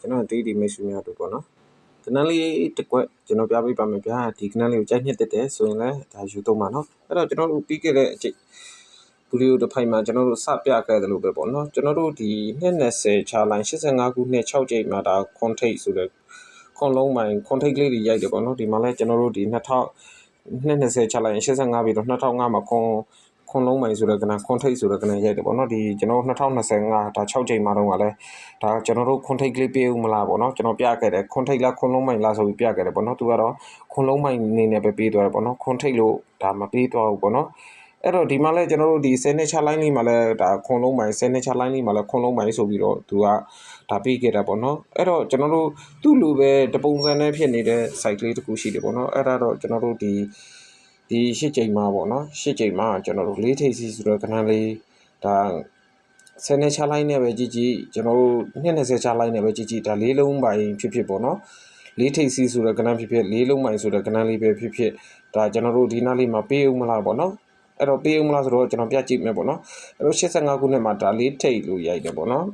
ကျွန်တော်ဒီဒီမိတ်ဆွေများတို့ပေါ့နော်ကနန်းလေးတစ်ကွက်ကျွန်တော်ပြပေးပါမယ်ဗျာဒီကနန်းလေးကိုကြိုက်နှစ်တက်တယ်ဆိုရင်လည်းဒါယူတော့မှာနော်အဲ့တော့ကျွန်တော်တို့ပြီးခဲ့တဲ့အချိန်ဗီဒီယိုတစ်ဖိုင်မှာကျွန်တော်တို့စပြခဲ့တယ်လို့ပဲပေါ့နော်ကျွန်တော်တို့ဒီ220ချာလိုင်း85ခုနှစ်6ကြိမ်မှာဒါခွန်ထိတ်ဆိုတဲ့ခွန်လုံးမိုင်ခွန်ထိတ်ကလေးတွေရိုက်တယ်ပေါ့နော်ဒီမှာလည်းကျွန်တော်တို့ဒီ2000 220ချလိုက်ရင်85ပြီးတော့2005မှာခွန် ခွန်လုံးမိုင်ဆိုတဲ့ကနခွန်ထိတ်ဆိုတဲ့ကနရိုက်တယ်ပေါ့နော်ဒီကျွန်တော်2025ဒါ6ချိန်မှာတော့ကလည်းဒါကျွန်တော်တို့ခွန်ထိတ်ကလေးပေးဦးမလားပေါ့နော်ကျွန်တော်ပြခဲ့တယ်ခွန်ထိတ်လားခွန်လုံးမိုင်လားဆိုပြီးပြခဲ့တယ်ပေါ့နော်သူကတော့ခွန်လုံးမိုင်အနေနဲ့ပဲပေးသွားတယ်ပေါ့နော်ခွန်ထိတ်လို့ဒါမပေးသွားဘူးပေါ့နော်အဲ့တော့ဒီမှာလဲကျွန်တော်တို့ဒီ10နှစ်ချလိုင်းလေးမှာလဲဒါခွန်လုံးမိုင်10နှစ်ချလိုင်းလေးမှာလဲခွန်လုံးမိုင်ဆိုပြီးတော့သူကဒါပေးခဲ့တာပေါ့နော်အဲ့တော့ကျွန်တော်တို့သူ့လိုပဲတပုံစံနဲ့ဖြစ်နေတဲ့ site လေးတစ်ခုရှိတယ်ပေါ့နော်အဲ့ဒါတော့ကျွန်တော်တို့ဒီ ဒီရှစ်ချိန်မှာပေါ့နော်ရှစ်ချိန်မှာကျွန်တော်တို့လေးထိပ်စီဆိုတော့ခဏလေးဒါ10နှစ်ချလိုင်းနဲ့ပဲကြည့်ကြည့်ကျွန်တော်တို့20ချလိုင်းနဲ့ပဲကြည့်ကြည့်ဒါလေးလုံးပိုင်းဖြစ်ဖြစ်ပေါ့နော်လေးထိပ်စီဆိုတော့ကဏ္ဍဖြစ်ဖြစ်လေးလုံးပိုင်းဆိုတော့ကဏ္ဍလေးပဲဖြစ်ဖြစ်ဒါကျွန်တော်တို့ဒီနားလေးမှာပေးဦးမလားပေါ့နော်အဲ့တော့ပေးဦးမလားဆိုတော့ကျွန်တော်ပြကြည့်မယ်ပေါ့နော်အဲ့တော့85ခုနှစ်မှာဒါလေးထိပ်လို့ရိုက်တယ်ပေါ့နော်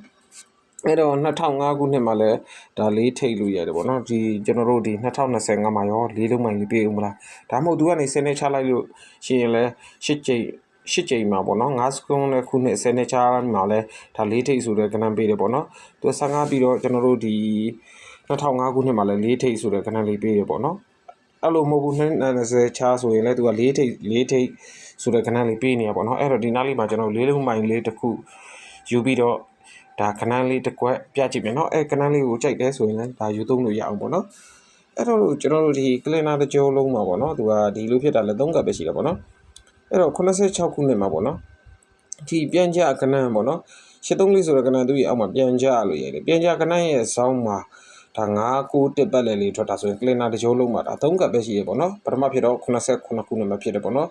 အဲ့တော့2005ခုနှစ်မှာလည်းဒါလေးထိတ်လို့ရတယ်ပေါ့နော်ဒီကျွန်တော်တို့ဒီ2025မှာရောလေးလုံးမိုင်လေးပြေးဦးမလားဒါမှမဟုတ်သူကနေစနေချလိုက်လို့ရှိရင်လည်းရှစ်ကြိမ်ရှစ်ကြိမ်မှာပေါ့နော်9စကုန်းနဲ့ခုနှစ်စနေချမှာလည်းဒါလေးထိတ်ဆိုတဲ့ကဏ္ဍပေးတယ်ပေါ့နော်သူ15ပြီးတော့ကျွန်တော်တို့ဒီ2005ခုနှစ်မှာလည်းလေးထိတ်ဆိုတဲ့ကဏ္ဍလေးပေးတယ်ပေါ့နော်အဲ့လိုမဟုတ်ဘူး20ချားဆိုရင်လည်းသူကလေးထိတ်လေးထိတ်ဆိုတဲ့ကဏ္ဍလေးပေးနေရပေါ့နော်အဲ့တော့ဒီနားလေးမှာကျွန်တော်လေးလုံးမိုင်လေးတစ်ခုယူပြီးတော့ ဒါခဏလေးတစ်ကွက်ပြကြည့်မယ်နော်အဲခဏလေးကိုကြိုက်တယ်ဆိုရင်လည်းဒါယူသုံးလို့ရအောင်ပေါ့နော်အဲ့တော့လို့ကျွန်တော်တို့ဒီကလင်နာတစ်ကြောလုံးမှာပေါ့နော်သူကဒီလိုဖြစ်တာလည်း၃ကပ်ပဲရှိတာပေါ့နော်အဲ့တော့86ခုနှစ်မှာပေါ့နော်ဒီပြန်ကြကဏန်းပေါ့နော်73လေးဆိုတဲ့ကဏန်းသူရဲ့အောက်မှာပြန်ကြလို့ရေးတယ်ပြန်ကြကဏန်းရဲ့ဇောင်းမှာဒါ9 9တစ်ပတ်လည်လေးထွက်တာဆိုရင်ကလင်နာတစ်ကြောလုံးမှာဒါ၃ကပ်ပဲရှိရပေါ့နော်ပထမဖြစ်တော့89ခုနှစ်မှာဖြစ်တယ်ပေါ့နော်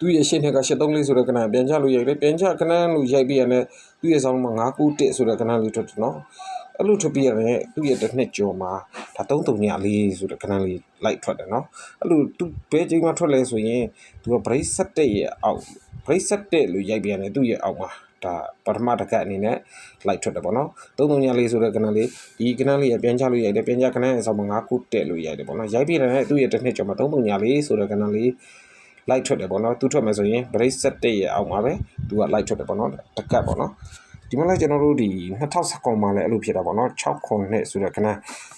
သူ့ရဲ့ရှင်းထက်က83လေးဆိုတဲ့ကဏ္ဍပြန်ချလို့ရိုက်တယ်ပြန်ချကဏ္ဍလို့ရိုက်ပြီးရတယ်သူ့ရဲ့ဆောင်းမှာ991ဆိုတဲ့ကဏ္ဍလေးထွက်တယ်နော်အဲ့လိုထွက်ပြီးရတယ်သူ့ရဲ့တစ်နှစ်ကျော်မှာဒါ3304ဆိုတဲ့ကဏ္ဍလေးလိုက်ထွက်တယ်နော်အဲ့လိုသူဘယ်ချိန်မှထွက်လဲဆိုရင်သူက break set ရဲ့အောက် break set လို့ရိုက်ပြီးရတယ်သူ့ရဲ့အောက်မှာဒါပထမတစ်ခါအနေနဲ့လိုက်ထွက်တယ်ပေါ့နော်3304ဆိုတဲ့ကဏ္ဍလေးဒီကဏ္ဍလေးရပြန်ချလို့ရိုက်တယ်ပြန်ချကဏ္ဍရဲ့ဆောင်းမှာ991လို့ရိုက်တယ်ပေါ့နော်ရိုက်ပြီးရတယ်သူ့ရဲ့တစ်နှစ်ကျော်မှာ3304ဆိုတဲ့ကဏ္ဍလေး လိုက်ထွက်တယ်ပေါ့နော်သူထွက်မယ်ဆိုရင် brace set ရဲ့အောက်မှာပဲသူကလိုက်ထွက်တယ်ပေါ့နော်တကတ်ပေါ့နော်ဒီမှာလည်းကျွန်တော်တို့ဒီ2019မှာလည်းအဲ့လိုဖြစ်တာပေါ့နော်6ခုနှစ်ဆိုတော့ခဏ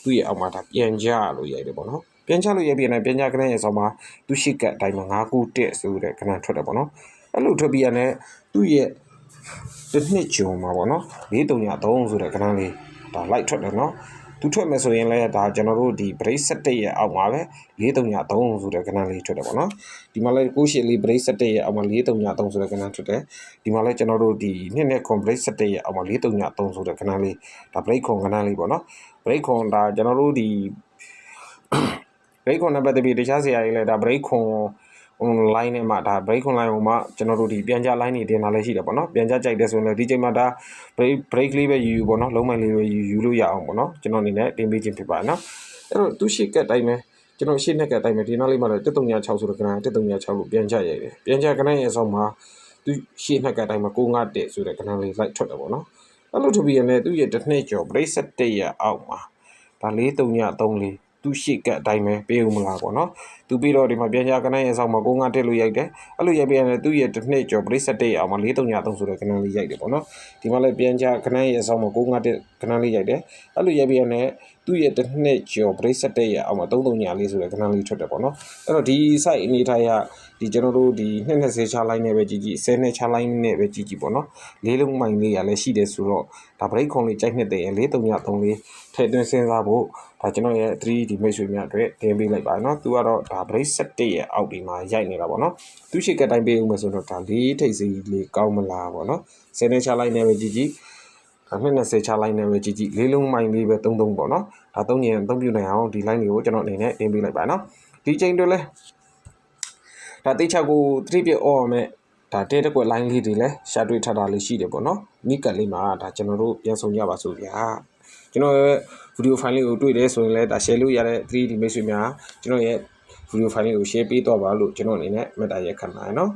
သူ့ရဲ့အောက်မှာဒါပြန်ကြလို့ရိုက်တယ်ပေါ့နော်ပြန်ချလို့ရိုက်ပြီးရင်ပြန်ချခဏရဲ့ဆောင်းမှာသူရှိကတ်အတိုင်းမှာ9ခုတက်ဆိုတဲ့ခဏထွက်တယ်ပေါ့နော်အဲ့လိုထွက်ပြီးရတဲ့သူ့ရဲ့တစ်နှစ်ကျော်မှာပေါ့နော်4303ဆိုတဲ့ခဏလေးဒါလိုက်ထွက်တယ်နော် သူထွက်မယ်ဆိုရင်လည်းဒါကျွန်တော်တို့ဒီ brace set ရဲ့အောက်မှာပဲ4303ဆိုတဲ့ကဏ္ဍလေးထွက်တယ်ပေါ့နော်ဒီမှာလည်းကိုရှိလေး brace set ရဲ့အောက်မှာ4303ဆိုတဲ့ကဏ္ဍထွက်တယ်ဒီမှာလည်းကျွန်တော်တို့ဒီနှစ်နဲ့ခွန် brace set ရဲ့အောက်မှာ4303ဆိုတဲ့ကဏ္ဍလေးဒါ break ခွန်ကဏ္ဍလေးပေါ့နော် break ခွန်ဒါကျွန်တော်တို့ဒီ break ခွန်နဲ့ပတ်သက်ပြီးတခြားဆရာကြီးလည်းဒါ break ခွန် online နဲ့မှဒါ break online ဟိုမှကျွန်တော်တို့ဒီပြန်ကြ line နေတင်တာလည်းရှိတယ်ပေါ့နော်ပြန်ကြကြိုက်တယ်ဆိုရင်လည်းဒီချိန်မှာဒါ break break လေးပဲယူယူပေါ့နော်လုံးမိုင်လေးပဲယူယူလို့ရအောင်ပေါ့နော်ကျွန်တော်အနေနဲ့တင်ပေးခြင်းဖြစ်ပါတယ်နော်အဲ့တော့သူရှိကတ်တိုင်းပဲကျွန်တော်ရှေ့နှက်ကအတိုင်းပဲဒီနောက်လေးမှာလည်း1336ဆိုတဲ့ကဏ္ဍ1336လို့ပြန်ကြရိုက်တယ်ပြန်ကြကဏ္ဍရဲ့အဆုံးမှာသူရှေ့နှက်ကအတိုင်းမှာ951ဆိုတဲ့ကဏ္ဍလေးလိုက်ထွက်တယ်ပေါ့နော်အဲ့လိုထပြီးရင်လည်းသူ့ရဲ့တစ်နှစ်ကျော် break set ရဲ့အောက်မှာဒါ4334 သူရှိကအတိုင်းပဲပေးဦးမလားပေါ့နော်သူပြီးတော့ဒီမှာပြန်ကြကနန်းရဲ့ဆောက်မှာကိုငါတက်လို့ရိုက်တယ်အဲ့လိုရိုက်ပြရင်သူ့ရဲ့တစ်နှစ်ကျော် break set ရဲ့အောင်မှာ4303ဆိုတဲ့ကနန်းလေးရိုက်တယ်ပေါ့နော်ဒီမှာလည်းပြန်ကြကနန်းရဲ့ဆောက်မှာကိုငါတက်ကနန်းလေးရိုက်တယ်အဲ့လိုရိုက်ပြရင်လည်း သူ့ရဲ့တစ်နှစ်ကျော် break set ရဲ့အောင်မှာ3304ဆိုတဲ့ကနန်းလေးထွက်တယ်ပေါ့နော်အဲ့တော့ဒီ site အနေထားရဒီကျွန်တော်တို့ဒီ220ချာ line နဲ့ပဲကြည့်ကြည့်10နဲ့ချာ line နဲ့ပဲကြည့်ကြည့်ပေါ့နော်လေးလုံးမိုင်လေးရလည်းရှိတယ်ဆိုတော့ဒါ break ခွန်လေးကြိုက်နှစ်တဲ့4334လေးထည့်သွင်းစဉ်းစားဖို့ဒါကျွန်တော်ရဲ့ 3D မိတ်ဆွေများအတွက်တင်ပေးလိုက်ပါเนาะသူကတော့ဒါ brace set ရဲ့အောက်ဒီမှာရိုက်နေတာပေါ့เนาะသူရှိကတိုင်းပေးဦးမယ်ဆိုတော့ဒါလေးထိပ်စီလေးကောင်းမလားပေါ့เนาะ10နဲ့ချလိုက်နေပဲကြည့်ကြည့် နှစ်20ချလိုက်နေပဲကြည်ကြည်လေးလုံးမိုင်းလေးပဲသုံးသုံးပေါ့နော်ဒါသုံးရင်အသုံးပြုနိုင်အောင်ဒီ line တွေကိုကျွန်တော်အနေနဲ့တင်ပေးလိုက်ပါနော်ဒီချိန်တွေလဲဒါတိချောက်ကိုသတိပြအော်မယ်ဒါတဲတက်ွက် line လေးတွေလဲရှာတွေ့ထတာလေးရှိတယ်ပေါ့နော်နိကတ်လေးမှာဒါကျွန်တော်တို့ပြန်ဆောင်ကြပါစို့ဗျာကျွန်တော်ရဲ့ video file လေးကိုတွေ့တယ်ဆိုရင်လဲဒါ share လုပ်ရတဲ့ 3D မိတ်ဆွေများကျွန်တော်ရဲ့ video file လေးကို share ပေးတော့ပါလို့ကျွန်တော်အနေနဲ့မေတ္တာရက်ခံပါတယ်နော်